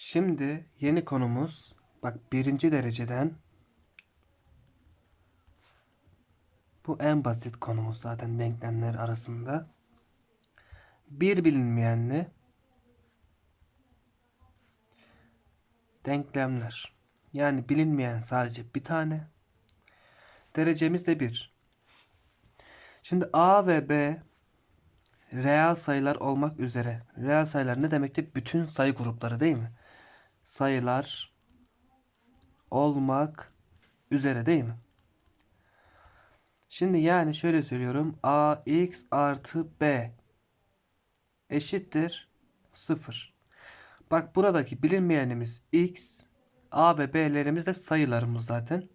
Şimdi yeni konumuz bak birinci dereceden bu en basit konumuz zaten denklemler arasında. Bir bilinmeyenli denklemler. Yani bilinmeyen sadece bir tane. Derecemiz de 1. Şimdi A ve B reel sayılar olmak üzere. Reel sayılar ne demekti? Bütün sayı grupları değil mi? Sayılar olmak üzere değil mi? Şimdi yani şöyle söylüyorum. ax artı b eşittir 0. Bak buradaki bilinmeyenimiz x, a ve b'lerimiz de sayılarımız zaten.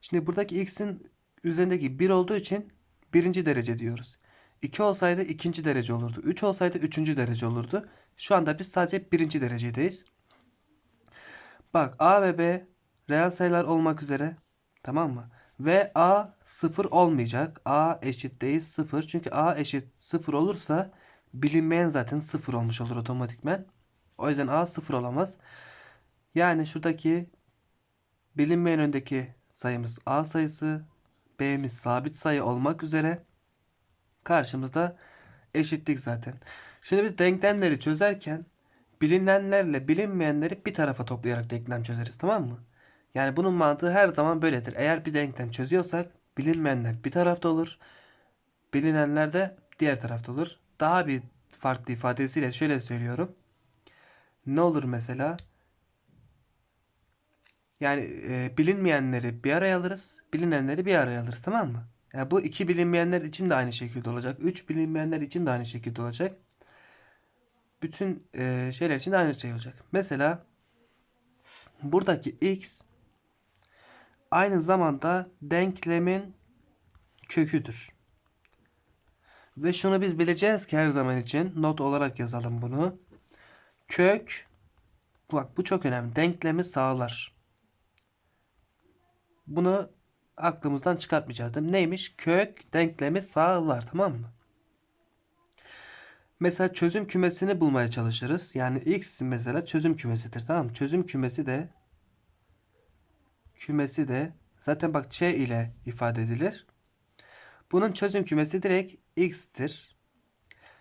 Şimdi buradaki x'in üzerindeki 1 olduğu için birinci derece diyoruz. 2 olsaydı ikinci derece olurdu. 3 olsaydı üçüncü derece olurdu. Şu anda biz sadece birinci derecedeyiz. Bak a ve b reel sayılar olmak üzere. Tamam mı? Ve a 0 olmayacak. a eşit değil 0. Çünkü a eşit 0 olursa bilinmeyen zaten 0 olmuş olur otomatikmen. O yüzden a 0 olamaz. Yani şuradaki bilinmeyen öndeki sayımız a sayısı. b'miz sabit sayı olmak üzere. Karşımızda eşitlik zaten. Şimdi biz denklemleri çözerken bilinenlerle bilinmeyenleri bir tarafa toplayarak denklem çözeriz tamam mı? Yani bunun mantığı her zaman böyledir. Eğer bir denklem çözüyorsak bilinmeyenler bir tarafta olur. Bilinenler de diğer tarafta olur. Daha bir farklı ifadesiyle şöyle söylüyorum. Ne olur mesela? Yani e, bilinmeyenleri bir araya alırız. Bilinenleri bir araya alırız tamam mı? Yani bu iki bilinmeyenler için de aynı şekilde olacak. Üç bilinmeyenler için de aynı şekilde olacak. Bütün e, şeyler için de aynı şey olacak. Mesela buradaki x aynı zamanda denklemin köküdür. Ve şunu biz bileceğiz ki her zaman için not olarak yazalım bunu. Kök bak bu çok önemli. Denklemi sağlar. Bunu aklımızdan çıkartmayacağız. Neymiş? Kök denklemi sağlar. Tamam mı? Mesela çözüm kümesini bulmaya çalışırız. Yani x mesela çözüm kümesidir. Tamam? Çözüm kümesi de kümesi de zaten bak ç ile ifade edilir. Bunun çözüm kümesi direkt x'tir.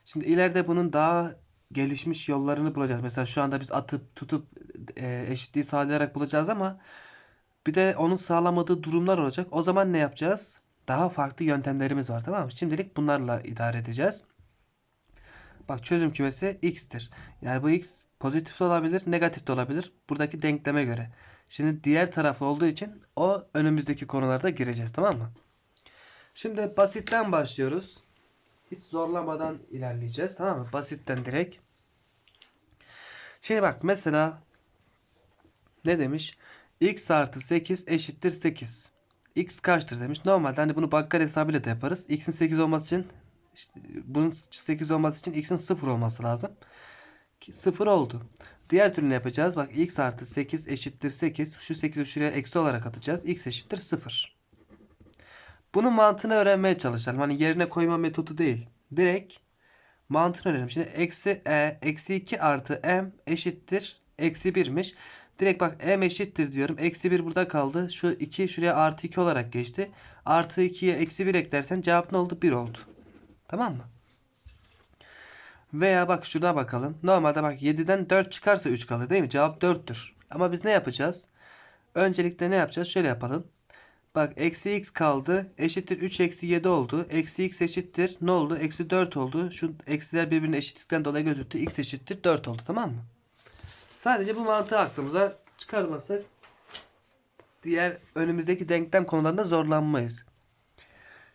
Şimdi ileride bunun daha gelişmiş yollarını bulacağız. Mesela şu anda biz atıp tutup e, eşitliği sağlayarak bulacağız ama bir de onun sağlamadığı durumlar olacak. O zaman ne yapacağız? Daha farklı yöntemlerimiz var tamam mı? Şimdilik bunlarla idare edeceğiz. Bak çözüm kümesi x'tir. Yani bu x pozitif de olabilir, negatif de olabilir. Buradaki denkleme göre. Şimdi diğer taraflı olduğu için o önümüzdeki konularda gireceğiz tamam mı? Şimdi basitten başlıyoruz. Hiç zorlamadan ilerleyeceğiz tamam mı? Basitten direkt. Şimdi bak mesela ne demiş? x artı 8 eşittir 8. x kaçtır demiş. Normalde hani bunu bakkal hesabıyla da yaparız. x'in 8 olması için işte bunun 8 olması için x'in 0 olması lazım. Ki 0 oldu. Diğer türlü ne yapacağız? Bak x artı 8 eşittir 8. Şu 8'i şuraya eksi olarak atacağız. x eşittir 0. Bunun mantığını öğrenmeye çalışalım. Hani yerine koyma metodu değil. Direkt mantığını öğrenelim. Şimdi eksi e eksi 2 artı m eşittir eksi 1'miş. Direkt bak m eşittir diyorum. Eksi 1 burada kaldı. Şu 2 şuraya artı 2 olarak geçti. Artı 2'ye eksi 1 eklersen cevap ne oldu? 1 oldu. Tamam mı? Veya bak şurada bakalım. Normalde bak 7'den 4 çıkarsa 3 kalır değil mi? Cevap 4'tür. Ama biz ne yapacağız? Öncelikle ne yapacağız? Şöyle yapalım. Bak eksi x kaldı. Eşittir 3 eksi 7 oldu. Eksi x eşittir. Ne oldu? Eksi 4 oldu. Şu eksiler birbirine eşitlikten dolayı götürdü. x eşittir 4 oldu. Tamam mı? Sadece bu mantığı aklımıza çıkarmasak diğer önümüzdeki denklem konularında zorlanmayız.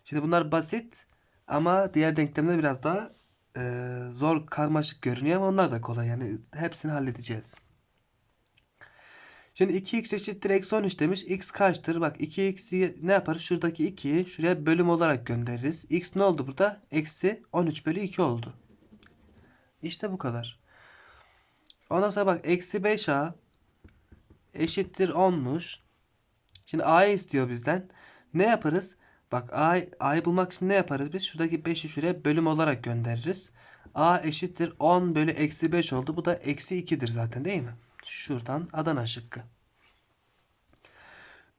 Şimdi bunlar basit ama diğer denklemler biraz daha e, zor karmaşık görünüyor ama onlar da kolay. Yani hepsini halledeceğiz. Şimdi 2x eşittir eksi 13 demiş. x kaçtır? Bak 2x'i ne yaparız? Şuradaki 2'yi şuraya bölüm olarak göndeririz. x ne oldu burada? Eksi 13 bölü 2 oldu. İşte bu kadar. Ondan sonra bak eksi 5a eşittir 10'muş. Şimdi a'yı istiyor bizden. Ne yaparız? Bak a, a'yı bulmak için ne yaparız biz? Şuradaki 5'i şuraya bölüm olarak göndeririz. a eşittir 10 bölü eksi 5 oldu. Bu da eksi 2'dir zaten değil mi? Şuradan Adana şıkkı.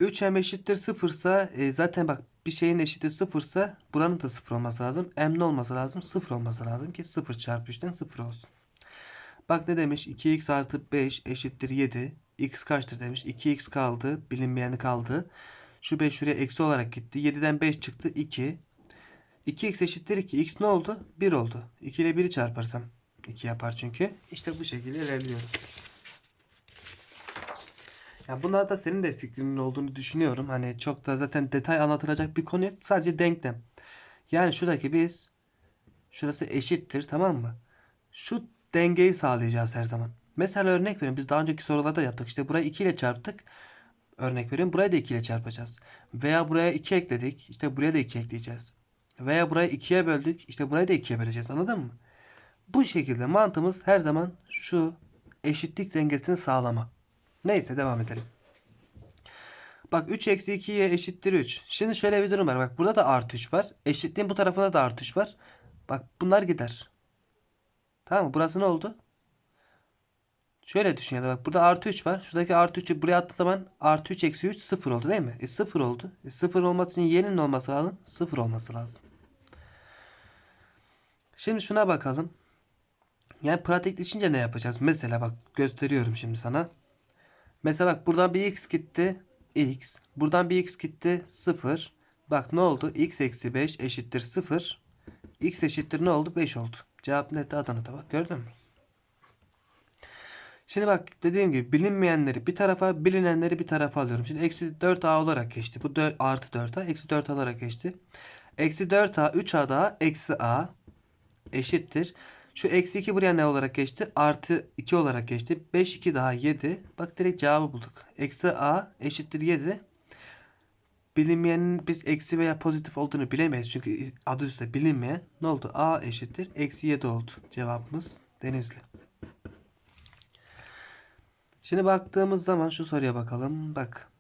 3m eşittir 0 ise e, zaten bak bir şeyin eşittir 0 ise buranın da 0 olması lazım. M ne olması lazım? 0 olması lazım ki 0 çarpı 3'ten 0 olsun. Bak ne demiş? 2x artı 5 eşittir 7. X kaçtır demiş. 2x kaldı. Bilinmeyeni kaldı. Şu 5 şuraya eksi olarak gitti. 7'den 5 çıktı. 2. 2x eşittir 2. X ne oldu? 1 oldu. 2 ile 1'i çarparsam 2 yapar çünkü. İşte bu şekilde ilerliyoruz. Ya bunlar da senin de fikrinin olduğunu düşünüyorum. Hani çok da zaten detay anlatılacak bir konu yok. Sadece denklem. Yani şuradaki biz şurası eşittir tamam mı? Şu dengeyi sağlayacağız her zaman. Mesela örnek veriyorum. Biz daha önceki sorularda yaptık. İşte burayı 2 ile çarptık. Örnek veriyorum. Burayı da 2 ile çarpacağız. Veya buraya 2 ekledik. İşte buraya da 2 ekleyeceğiz. Veya burayı 2'ye böldük. İşte burayı da 2'ye böleceğiz. Anladın mı? Bu şekilde mantığımız her zaman şu eşitlik dengesini sağlama. Neyse devam edelim. Bak 3 eksi 2'ye eşittir 3. Şimdi şöyle bir durum var. Bak burada da artı 3 var. Eşitliğin bu tarafında da artı 3 var. Bak bunlar gider. Tamam mı? Burası ne oldu? Şöyle düşün ya da bak burada artı 3 var. Şuradaki artı 3'ü buraya attığı zaman artı 3 eksi 3 0 oldu değil mi? E 0 oldu. E 0 olması için y'nin olması lazım. 0 olması lazım. Şimdi şuna bakalım. Yani pratikleşince ne yapacağız? Mesela bak gösteriyorum şimdi sana. Mesela bak buradan bir x gitti. x. Buradan bir x gitti. 0. Bak ne oldu? x eksi 5 eşittir 0. x eşittir ne oldu? 5 oldu. Cevap nerede? Adana'da bak gördün mü? Şimdi bak dediğim gibi bilinmeyenleri bir tarafa bilinenleri bir tarafa alıyorum. Şimdi eksi 4a olarak geçti. Bu 4, artı 4a eksi 4 olarak geçti. Eksi 4a 3a daha eksi a eşittir. Şu eksi 2 buraya ne olarak geçti? Artı 2 olarak geçti. 5 2 daha 7. Bak direkt cevabı bulduk. Eksi a eşittir 7. Bilinmeyenin biz eksi veya pozitif olduğunu bilemeyiz. Çünkü adı üstte bilinmeyen. Ne oldu? a eşittir. Eksi 7 oldu. Cevabımız Denizli. Şimdi baktığımız zaman şu soruya bakalım. Bak.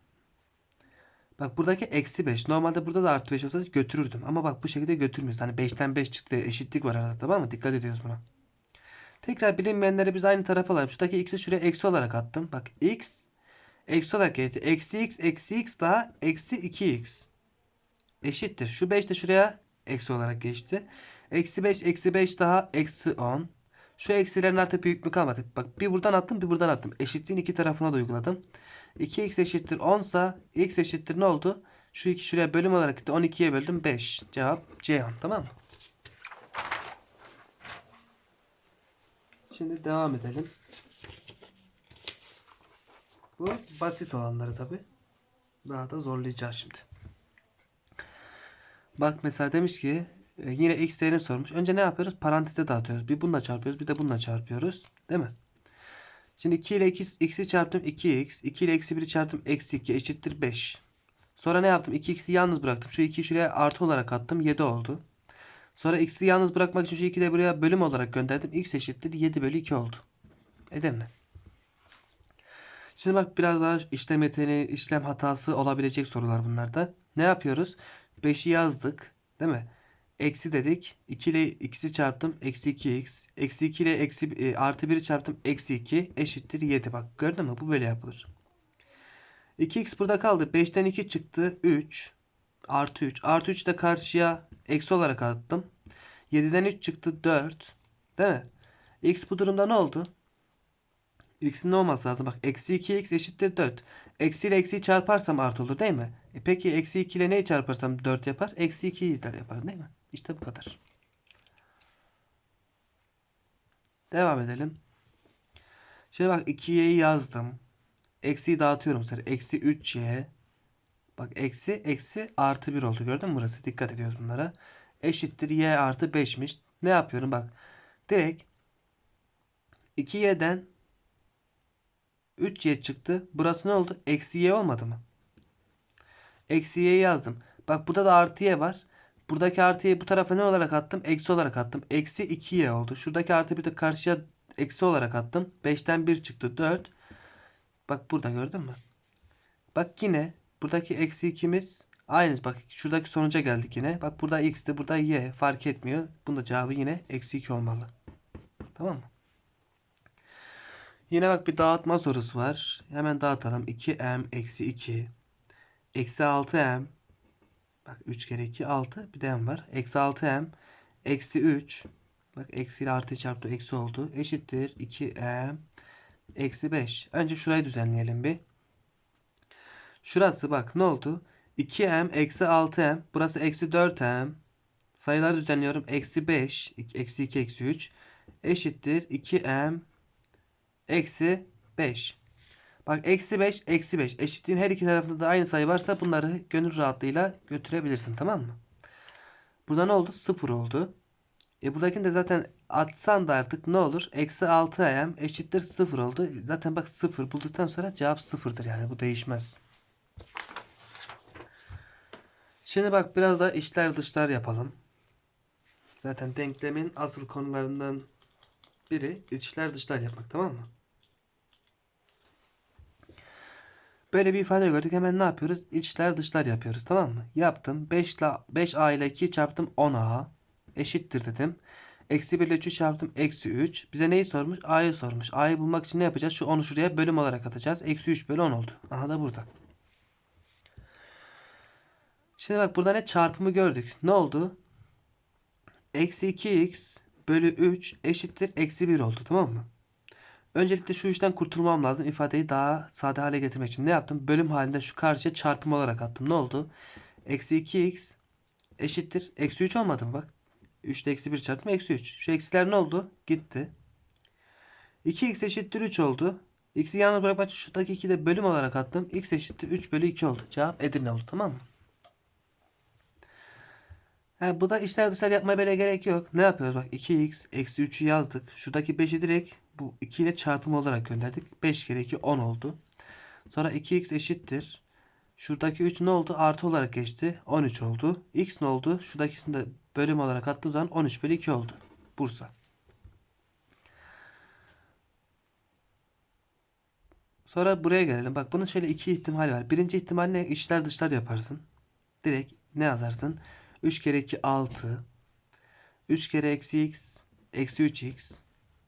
Bak buradaki eksi 5. Normalde burada da artı 5 olsa götürürdüm. Ama bak bu şekilde götürmüyoruz. Hani 5'ten 5 çıktı. Eşitlik var arada tamam mı? Dikkat ediyoruz buna. Tekrar bilinmeyenleri biz aynı tarafa alalım. Şuradaki x'i şuraya eksi olarak attım. Bak x eksi olarak geçti. Eksi x eksi x daha eksi 2x. Eşittir. Şu 5 de şuraya eksi olarak geçti. Eksi 5 eksi 5 daha eksi 10. Şu eksilerin artık büyük mü kalmadı? Bak bir buradan attım bir buradan attım. Eşitliğin iki tarafına da uyguladım. 2x eşittir 10 sa x eşittir ne oldu? Şu iki şuraya bölüm olarak gitti. 12'ye böldüm 5. Cevap Ceyhan tamam mı? Şimdi devam edelim. Bu basit olanları tabi. Daha da zorlayacağız şimdi. Bak mesela demiş ki e, yine x değerini sormuş. Önce ne yapıyoruz? Paranteze dağıtıyoruz. Bir bununla çarpıyoruz. Bir de bununla çarpıyoruz. Değil mi? Şimdi 2 ile 2, x'i çarptım 2x. 2 ile eksi 1'i çarptım eksi 2 eşittir 5. Sonra ne yaptım? 2x'i yalnız bıraktım. Şu 2'yi şuraya artı olarak attım. 7 oldu. Sonra x'i yalnız bırakmak için şu 2'yi de buraya bölüm olarak gönderdim. x eşittir 7 bölü 2 oldu. Edirne. Şimdi bak biraz daha işlem yeteneği, işlem hatası olabilecek sorular bunlarda. Ne yapıyoruz? 5'i yazdık. Değil mi? Eksi dedik. 2 ile x'i çarptım. Eksi 2x. Eksi 2 ile eksi, e, artı 1'i çarptım. Eksi 2 eşittir 7. Bak gördün mü? Bu böyle yapılır. 2x burada kaldı. 5'ten 2 çıktı. 3. Artı 3. Artı 3 de karşıya eksi olarak attım. 7'den 3 çıktı. 4. Değil mi? x bu durumda ne oldu? x'in ne olması lazım? Bak eksi 2x eşittir 4. Eksi ile eksiyi çarparsam artı olur değil mi? E peki eksi 2 ile neyi çarparsam 4 yapar? Eksi 2'yi yapar değil mi? İşte bu kadar. Devam edelim. Şimdi bak 2y'yi yazdım. Eksiyi dağıtıyorum sonra. Eksi 3y. Bak eksi eksi artı 1 oldu. Gördün mü burası? Dikkat ediyoruz bunlara. Eşittir y artı 5'miş. Ne yapıyorum bak. Direkt 2y'den 3y çıktı. Burası ne oldu? Eksi y olmadı mı? Eksi y'yi yazdım. Bak burada da artı y var. Buradaki artıyı bu tarafa ne olarak attım? Eksi olarak attım. Eksi 2y oldu. Şuradaki artı bir de karşıya eksi olarak attım. 5'ten 1 çıktı 4. Bak burada gördün mü? Bak yine buradaki eksi 2'miz aynı. Bak şuradaki sonuca geldik yine. Bak burada x'ti burada y fark etmiyor. Bunda cevabı yine eksi 2 olmalı. Tamam mı? Yine bak bir dağıtma sorusu var. Hemen dağıtalım. 2m eksi 2 eksi 6m bak 3 kere 2 6 bir de m var. Eksi 6m eksi 3 bak eksi ile artı çarptı eksi oldu. Eşittir 2m eksi 5. Önce şurayı düzenleyelim bir. Şurası bak ne oldu? 2m eksi 6m burası eksi 4m sayıları düzenliyorum. Eksi 5 eksi 2 eksi 3 eşittir 2m eksi 5. Bak eksi 5 eksi 5 eşitliğin her iki tarafında da aynı sayı varsa bunları gönül rahatlığıyla götürebilirsin tamam mı? Burada ne oldu? 0 oldu. E buradakini de zaten atsan da artık ne olur? Eksi 6m eşittir 0 oldu. Zaten bak 0 bulduktan sonra cevap 0'dır yani bu değişmez. Şimdi bak biraz da içler dışlar yapalım. Zaten denklemin asıl konularından biri içler dışlar yapmak tamam mı? Böyle bir ifade gördük. Hemen ne yapıyoruz? İçler dışlar yapıyoruz. Tamam mı? Yaptım. 5 ile 5a ile 2 çarptım 10a eşittir dedim. Eksi 1 ile 3'ü çarptım. Eksi 3. Bize neyi sormuş? A'yı sormuş. A'yı bulmak için ne yapacağız? Şu 10'u şuraya bölüm olarak atacağız. Eksi 3 bölü 10 oldu. Aha da burada. Şimdi bak burada ne çarpımı gördük. Ne oldu? Eksi 2x bölü 3 eşittir. Eksi 1 oldu. Tamam mı? Öncelikle şu işten kurtulmam lazım. İfadeyi daha sade hale getirmek için ne yaptım? Bölüm halinde şu karşıya çarpım olarak attım. Ne oldu? Eksi 2x eşittir. Eksi 3 olmadı mı? Bak. 3'te eksi 1 çarptım. Eksi 3. Şu eksiler ne oldu? Gitti. 2x eşittir 3 oldu. X'i yalnız bırakmak için şuradaki 2'yi de bölüm olarak attım. x eşittir 3 bölü 2 oldu. Cevap Edirne oldu. Tamam mı? He, bu da işler dışlar yapmaya böyle gerek yok. Ne yapıyoruz? Bak 2x eksi 3'ü yazdık. Şuradaki 5'i direkt bu 2 ile çarpım olarak gönderdik. 5 kere 2 10 oldu. Sonra 2x eşittir. Şuradaki 3 ne oldu? Artı olarak geçti. 13 oldu. X ne oldu? Şuradakisini de bölüm olarak attığım zaman 13 bölü 2 oldu. Bursa. Sonra buraya gelelim. Bak bunun şöyle iki ihtimali var. Birinci ihtimal ne? İçler dışlar yaparsın. Direkt ne yazarsın? 3 kere 2 6. 3 kere eksi x eksi 3x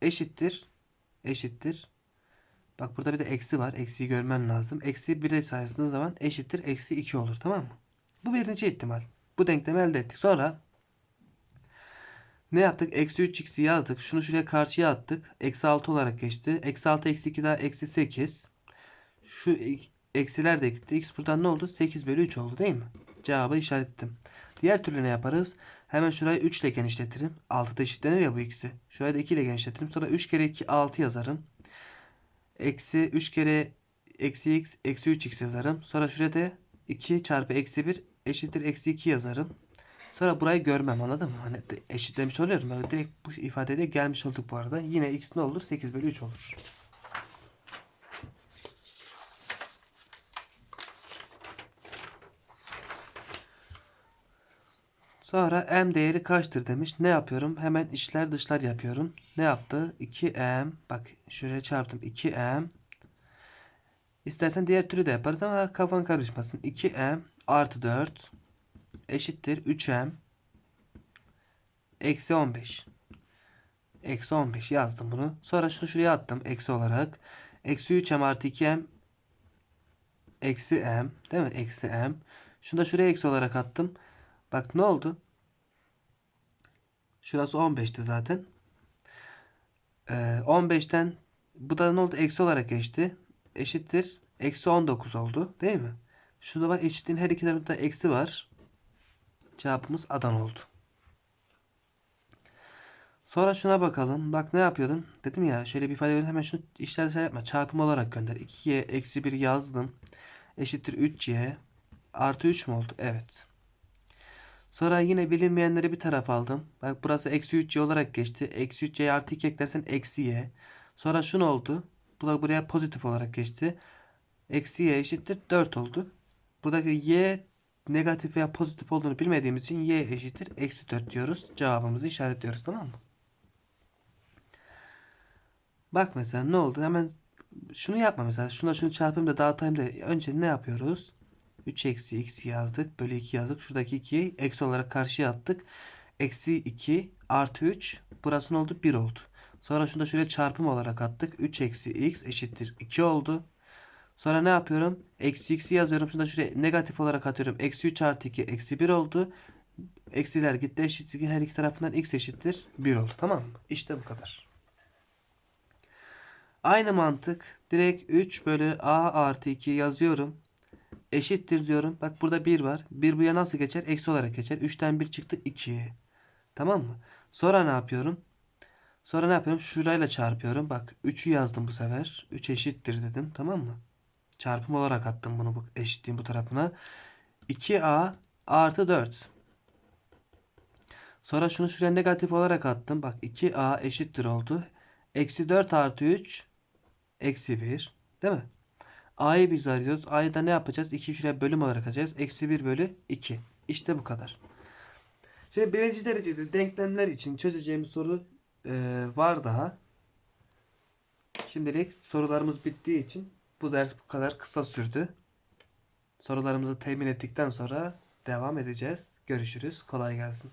eşittir. Eşittir. Bak burada bir de eksi var. Eksiyi görmen lazım. Eksi 1'e sayısındığın zaman eşittir. Eksi 2 olur. Tamam mı? Bu birinci ihtimal. Bu denklemi elde ettik. Sonra ne yaptık? Eksi 3x'i yazdık. Şunu şuraya karşıya attık. Eksi 6 olarak geçti. Eksi 6 eksi 2 daha eksi 8. Şu eksiler de gitti. X buradan ne oldu? 8 bölü 3 oldu değil mi? Cevabı işaretledim. Diğer türlü ne yaparız? Hemen şurayı 3 ile genişletirim. 6 eşitlenir ya bu ikisi. Şurayı da 2 ile genişletirim. Sonra 3 kere 2 6 yazarım. Eksi 3 kere eksi x eksi 3x yazarım. Sonra şuraya da 2 çarpı eksi 1 eşittir eksi 2 yazarım. Sonra burayı görmem anladın mı? Hani eşitlemiş oluyorum. Böyle direkt bu ifadede gelmiş olduk bu arada. Yine x ne olur? 8 bölü 3 olur. Sonra m değeri kaçtır demiş. Ne yapıyorum? Hemen içler dışlar yapıyorum. Ne yaptı? 2m. Bak şuraya çarptım. 2m. İstersen diğer türü de yaparız ama kafan karışmasın. 2m artı 4 eşittir 3m eksi 15. Eksi 15 yazdım bunu. Sonra şunu şuraya attım. Eksi olarak. Eksi 3m artı 2m eksi m. Değil mi? Eksi m. Şunu da şuraya eksi olarak attım. Bak ne oldu? Şurası 15'ti zaten. Ee, 15'ten bu da ne oldu? Eksi olarak geçti. Eşittir. Eksi 19 oldu. Değil mi? Şurada bak eşitliğin her iki tarafında eksi var. Cevabımız Adan oldu. Sonra şuna bakalım. Bak ne yapıyordum? Dedim ya şöyle bir ifade gördüm. Hemen şunu dışarı yapma. Çarpım olarak gönder. 2y eksi 1 yazdım. Eşittir 3y. Artı 3 mü oldu? Evet. Sonra yine bilinmeyenleri bir tarafa aldım. Bak burası eksi 3y olarak geçti. Eksi 3y artı 2 eklersen eksi y. Sonra şunu oldu. Bu da buraya pozitif olarak geçti. Eksi y eşittir 4 oldu. Buradaki y negatif veya pozitif olduğunu bilmediğimiz için y eşittir eksi 4 diyoruz. Cevabımızı işaretliyoruz tamam mı? Bak mesela ne oldu? Hemen şunu yapma mesela. Şuna şunu çarpayım da dağıtayım da önce ne yapıyoruz? 3 eksi x yazdık. Bölü 2 yazdık. Şuradaki 2'yi eksi olarak karşıya attık. Eksi 2 artı 3. Burası ne oldu? 1 oldu. Sonra şunu da şuraya çarpım olarak attık. 3 eksi x eşittir 2 oldu. Sonra ne yapıyorum? Eksi x'i yazıyorum. Şunu da şuraya negatif olarak atıyorum. Eksi 3 artı 2 eksi 1 oldu. Eksiler gitti eşitlik her iki tarafından x eşittir 1 oldu. Tamam mı? İşte bu kadar. Aynı mantık. Direkt 3 bölü a artı 2 yazıyorum. Eşittir diyorum. Bak burada 1 var. 1 buraya nasıl geçer? Eksi olarak geçer. 3'ten 1 çıktı 2. Tamam mı? Sonra ne yapıyorum? Sonra ne yapıyorum? Şurayla çarpıyorum. Bak 3'ü yazdım bu sefer. 3 eşittir dedim. Tamam mı? Çarpım olarak attım bunu bu eşitliğin bu tarafına. 2a artı 4. Sonra şunu şuraya negatif olarak attım. Bak 2a eşittir oldu. Eksi 4 artı 3 eksi 1. Değil mi? A'yı biz arıyoruz. A'yı da ne yapacağız? 2 şuraya bölüm olarak alacağız. Eksi 1 bölü 2. İşte bu kadar. Şimdi birinci derecede denklemler için çözeceğimiz soru e, var daha. Şimdilik sorularımız bittiği için bu ders bu kadar kısa sürdü. Sorularımızı temin ettikten sonra devam edeceğiz. Görüşürüz. Kolay gelsin.